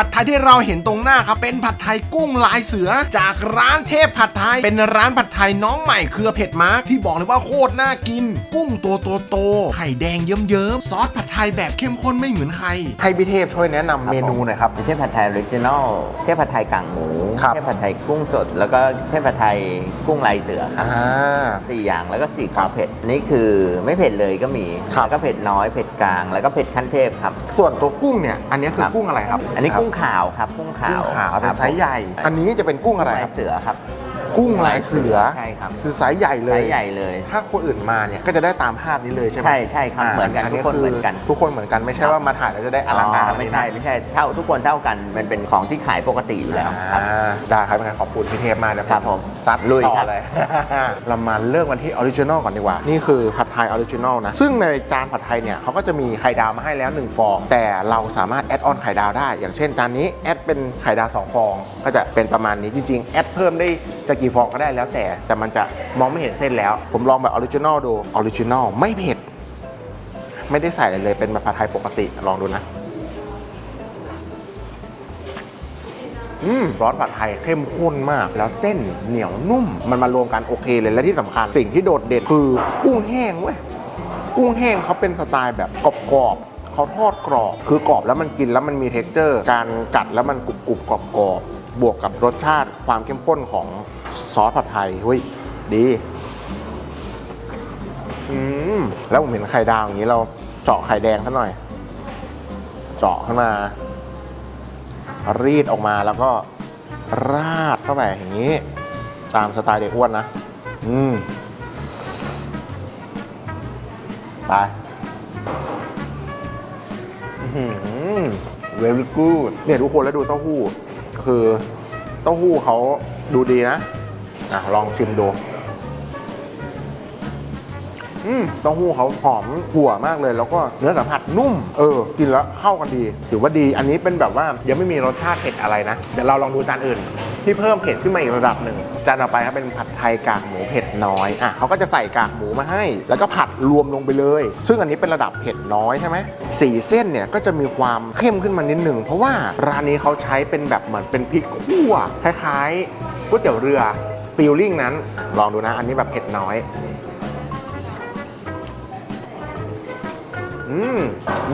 ผัดไทยที่เราเห็นตรงหน้าครับเป็นผัดไทยกุ้งลายเสือ จากร้านเทพผัดไทย เป็นร้านผัดไทยน้องใหม่เครือเผ็ดมาร์กที่บอกเลยว่าโคตรน่ากิน กุ้งตัวโตๆไข่แดงเยิ้มๆซอสผัดไทยแบบเข้มข้นไม่เหมือนใครให้พี่เทพช่วยแนะนำเมนูหน่อยครับมีเทพผัดไทยออริจินอลเทพผัดไทยกางหมู ครับ เทพผัดไทยกุ้งสด แล้วก็เทพผัดไทยกุ้งลายเสือครับอ่า สี่อย่างแล้วก็สี่ความเผ็ดนี่คือไม่เผ็ดเลยก็มีครับ แล้วก็เผ็ดน้อยเผ็ดกลาง แล้วก็เผ็ดขั้นเทพครับ ส่วนตัวกุ้งเนี่ย อันนี้คือครับ กุ้งอะไรครับอันนี้กุ้งขาวครับกุ้งขากุ้วงขาวเป็นครับไซส์ใหญ่ อันนี้จะเป็นกุ้งอะไรลายเสือครับ กุ้งลายเสือใช่ครับคือไซส์ใหญ่เลไซยส์ใหญ่เลย ถ้าคนอื่นมาเนี่ยก็จะได้ตามภาพนี้เลยใช่ไหมใช่ใช่ครับเหมือนกันทุกคนคืเหมือนกัน ทุกคนเหมือนกันไม่ใช่ว่ามาถ่ายแล้วจะได้อลังการอ๋อไม่ใช่ไม่ใช่เท่าทุกคนเท่ากันมันเป็นของที่ขายปกติอยู่แล้วครับอ่าได้ครับยังไงขอบคุณพี่เทพมากนะครับผมซัดลุยต่อครับเลยเรามาเริ่มกันที่ออริจินอลก่อนดีกว่านี่คือผัดไทยออริจินอลนะซึ่งในจานผัดไทยเนี่ยเขาก็จะมีไข่ดาวมาให้แล้ว1ฟอง แต่เราสามารถแอดออนไข่ดาวได้ อย่างเช่นจานนี้แอดเป็นไข่ดาว2ฟอง ก็จะเป็นประมาณนี้จริงๆแอดเพิ่มได้จะกี่ฟองก็ได้แล้วแต่ แต่มันจะมองไม่เห็นเส้นแล้ว ผมลองแบบออริจินอลดูออริจินอลไม่เผ็ด ไม่ได้ใส่อะไรเลยเป็นแบบผัดไทยปกติลองดูนะอืมซอสผัดไทยเข้มข้นมาก แล้วเส้นเหนียวนุ่ม มันมารวมกันโอเคเลยและที่สำคัญสิ่งที่โดดเด่นคือกุ้งแห้งเว้ยกุ้งแห้งเขาเป็นสไตล์แบบกรอบๆเขาทอดกรอบ คือกรอบแล้วมันกินแล้วมันมีเท็กเจอร์ การกัดแล้วมันกรุบกรุบกรอบกรอบๆ บวกกับรสชาติความเข้มข้นของซอสผัดไทยเฮ้ยดีอืมแล้วผมเห็นไข่ดาวอย่างนี้เราเจาะไข่แดงซะหน่อย เจาะขึ้นมา รีดออกมาแล้วก็ราดเข้าไปอย่างนี้ ตามสไตล์เด็กอ้วนนะ อืมไปเวลกูเนี่ยทุกคนแล้วดูเต้าหู้ คือเต้าหู้เขาดูดีนะอะลองชิมดูอืมเต้าหู้เขาหอมถั่วมากเลย แล้วก็เนื้อสัมผัสนุ่ม เออ กินแล้วเข้ากันดี ถือว่าดี อันนี้เป็นแบบว่ายังไม่มีรสชาติเผ็ดอะไรนะ เดี๋ยวเราลองดูจานอื่น ที่เพิ่มเผ็ดขึ้นมาอีกระดับหนึ่งจานต่อไปครับเป็นผัดไทยกากหมูเผ็ดน้อยอะเขาก็จะใส่กากหมูมาให้ แล้วก็ผัดรวมลงไปเลย ซึ่งอันนี้เป็นระดับเผ็ดน้อยใช่ไหมสีเส้นเนี่ยก็จะมีความเข้มขึ้นมานิดหนึ่งเพราะว่าร้านนี้เขาใช้เป็นแบบเหมือนเป็นพริกคั่วคล้ายๆก๋วยเตี๋ยวเรือฟีลลิ่งนั้นลองดูนะ อันนี้แบบเผ็ดน้อยอืม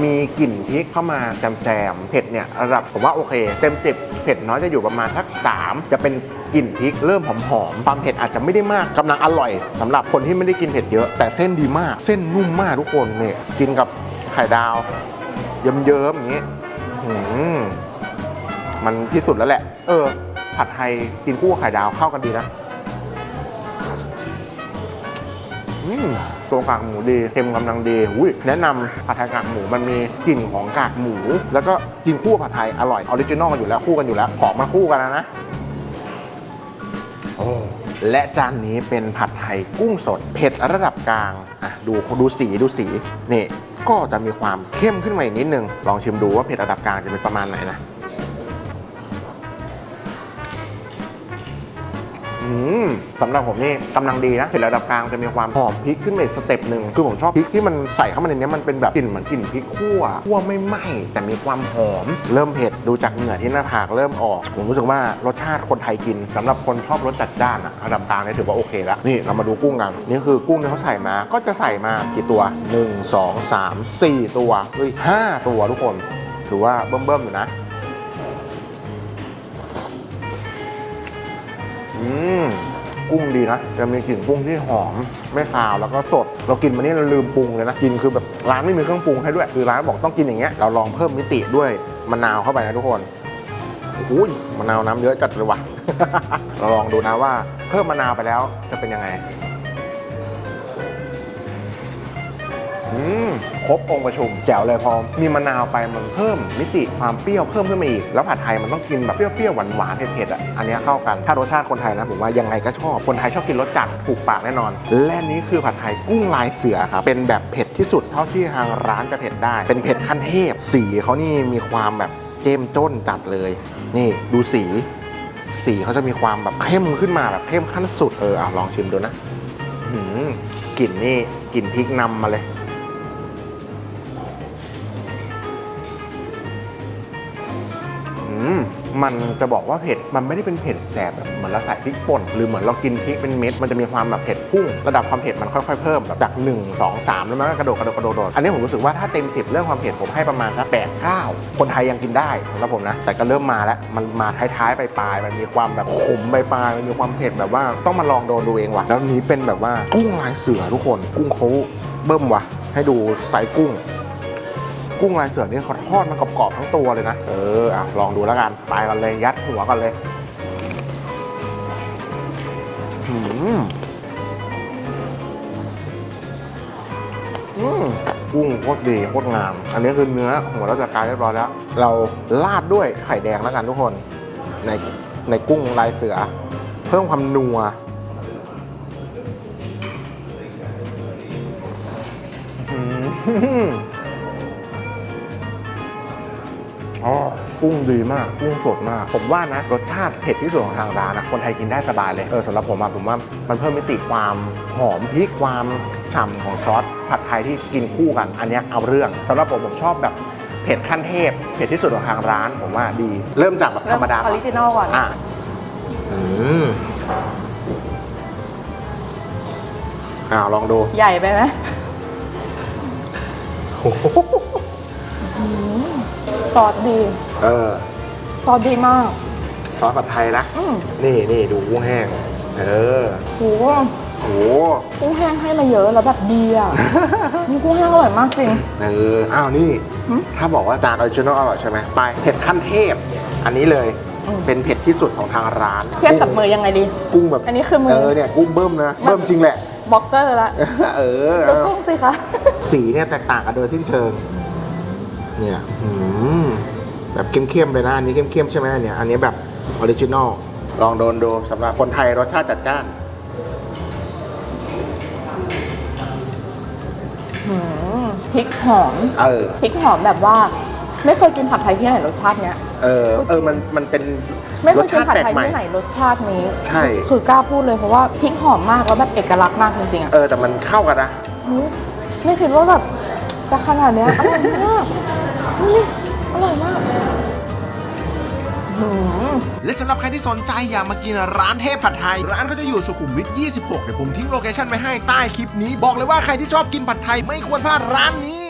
มีกลิ่นพริกเข้ามาแซมๆเผ็ดเนี่ยระดับผมว่าโอเค เต็ม 10 เผ็ดน้อยจะอยู่ประมาณทัก3จะเป็นกลิ่นพริกเริ่มหอมหอมความเผ็ดอาจจะไม่ได้มากกำลังอร่อยสำหรับคนที่ไม่ได้กินเผ็ดเยอะ แต่เส้นดีมาก เส้นนุ่มมากทุกคนเนี่ยกินกับไข่ดาว เยิ้มๆอย่างนี้มมันที่สุดแล้วแหละ เออ ผัดไทยกินคู่กับไข่ดาวเข้ากันดีนะ ตัวกากหมูดีเค็มกำลังดีอุ้ยแนะนำผัดไทยกากหมูมันมีกลิ่นของกากหมู แล้วก็กินคู่ผัดไทยอร่อยออริจินอลกันอยู่แล้วคู่กันอยู่แล้วของมาคู่กันแล้วนะโอ้และจานนี้เป็นผัดไทยกุ้งสด เผ็ดระดับกลางอะดูดูสีดูสีนี่ก็จะมีความเข้มขึ้นมาอีกนิดนึง ลองชิมดูว่าเผ็ดระดับกลางจะเป็นประมาณไหนนะ สำหรับผมนี่กำลังดีนะเผ็ดระดับกลางจะมีความหอมพริกขึ้นมาอีกสเต็ปหนึ่งคือผมชอบพริกที่มันใส่เข้ามาในนี้มันเป็นแบบกลิ่นเหมือนกลิ่นพริกคั่วคั่วไม่ไหม้แต่มีความหอม เริ่มเผ็ดดูจากเหงื่อที่หน้าผากเริ่มออก ผมรู้สึกว่ารสชาติคนไทยกินสำหรับคนชอบรสจัดจ้านอะระดับกลางนี่ถือว่าโอเคแล้วนี่เรามาดูกุ้งกันนี่คือกุ้งที่เขาใส่มาก็จะใส่มากี่ตัว 1 2 3 4 ตัวเฮ้ยห้าตัวทุกคน ถือว่าเบิ่มๆอยู่นะ อืมกุ้งดีนะจะมีกลิ่นกุ้งที่หอมไม่คาวแล้วก็สด เรากินมานี่เราลืมปรุงเลยนะกินคือแบบร้านไม่มีเครื่องปรุงให้ด้วยคือร้านบอกต้องกินอย่างเงี้ยเราลองเพิ่มมิติด้วยมะนาวเข้าไปนะทุกคนอุ้ยมะนาวน้ำเยอะจัดเลยว่ะเราลองดูนะว่าเพิ่มมะนาวไปแล้วจะเป็นยังไงอืมครบองค์ประชุมแจ๋วเลยพอมีมะนาวไปมันเพิ่มมิติ ความเปรี้ยวเพิ่มขึ้นมาอีก แล้วผัดไทยมันต้องกินแบบเปรี้ยวๆหวานๆเผ็ดๆอะอันนี้เข้ากันถ้ารสชาติคนไทยนะผมว่ายังไงก็ชอบคนไทยชอบกินรสจัดถูกปากแน่นอน และนี้คือผัดไทยกุ้งลายเสือครับเป็นแบบเผ็ดที่สุดเท่าที่ทางร้านจะเผ็ดได้ เป็นเผ็ดขั้นเทพสีเขานี่มีความแบบเจ้มจ้นจัดเลย นี่ดูสี สีเขาจะมีความแบบเข้มขึ้นมาแบบเข้มขั้นสุดเอออลองชิมดูนะหือกลิ่นนี่กลิ่นพริกนำมาเลย มันจะบอกว่าเผ็ดมันไม่ได้เป็นเผ็ดแสบแบบเหมือนเราใส่พริกป่นหรือเหมือนเรากินพริกเป็นเม็ดมันจะมีความแบบเผ็ดพุ่งระดับความเผ็ดมันค่อยๆเพิ่มแบบจาก1 2 3 แล้วมันก็กระโดดกระโดดกระโดดกระโดดอันนี้ผมรู้สึกว่าถ้าเต็ม 10 เรื่องความเผ็ดผมให้ประมาณสักแปดเก้าคนไทยยังกินได้สำหรับผมนะ แต่ก็เริ่มมาแล้วมันมาท้ายๆไปลายมันมีความแบบขมปลายมันมีความเผ็ดแบบว่าต้องมาลองโดนดูเองว่ะแล้วนี้เป็นแบบว่ากุ้งลายเสือทุกคน กุ้งเขาเบิ่มว่ะให้ดูไซส์กุ้ง กุ้งลายเสือนี่เขาทอดมันกรอบๆทั้งตัวเลยนะ เอออะลองดูแล้วกัน ไปกันเลย ยัดหัวกันเลยหืมอืมกุ้งโคตรดีโคตรงาม อันนี้คือเนื้อหัวเราจะกลายเรียบร้อยแล้ว เราลาดด้วยไข่แดงแล้วกันทุกคน ในในกุ้งลายเสือ เพิ่มความนัวอืม อ๋อกุ้งดีมาก กุ้งสดมาก ผมว่านะ รสชาติเผ็ดที่สุดของทางร้านนะคนไทยกินได้สบายเลย เออสำหรับผมอะผมว่ามันเพิ่มมิติความหอมพริกความฉ่ำของซอสผัดไทยที่กินคู่กัน อันเนี้ยเอาเรื่องสำหรับผมผมชอบแบบเผ็ดขั้นเทพ เผ็ดที่สุดของทางร้าน ผมว่าดี เริ่มจากแบบธรรมดาอก่ออนริจินอลก่อนอะอืมอ้าวลองดู ใหญ่ไปไหมโอ้โห ซอสดี เออ ซอสดีมาก ซอสผัดไทยนะ อืมนี่นี่ดูกุ้งแห้ง เออโหโหกุ้งแห้งให้มาเยอะแล้วแบบดีอะ นี่กุ้งแห้งอร่อยมากจริง เออ อ้าวนี่หืมถ้าบอกว่าจานออริจินอลอร่อยใช่ไหมไปเผ็ดขั้นเทพ อันนี้เลย อืม เป็นเผ็ดที่สุดของทางร้านเทียบกับมือยังไงดี กุ้งแบบอันนี้คือมือ เออเนี่ยกุ้งเบิ้มนะ เบิ้มจริงแหละบล็อกเกอร์ละเออ ดูกุ้งสิคะ สีเนี่ยแตกต่างกันโดยสิ้นเชิง เนี่ยหืมแบบเข้มๆเลยนะอันนี้เข้มๆใช่ไหมเนี่ย อันนี้แบบออริจินอลลองโดนดูสำหรับคนไทยรสชาติจัดจ้านหืมพริกหอมเออพริกหอมแบบว่า ไม่เคยกินผัดไทยที่ไหนรสชาติเนี้ยเออเออมันมันเป็นไม่เครยสกินชาติผัดแปลกไทยใหม่ที่ไหนรสชาตินี้ ใช่คือคือกล้าพูดเลยเพราะว่าพริกหอมมากแล้วแบบเอกลักษณ์มากจริงๆอะเออแต่มันเข้ากันนะหืมไม่คิดว่าแบบจะขนาดเนี้ยอร่อยมากนี่ อร่อยมากและสำหรับใครที่สนใจอยากมากินร้านเทพผัดไทย ร้านเขาจะอยู่สุขุมวิท 26 เดี๋ยวผมทิ้งโลเคชั่นไว้ให้ใต้คลิปนี้ บอกเลยว่าใครที่ชอบกินผัดไทยไม่ควรพลาดร้านนี้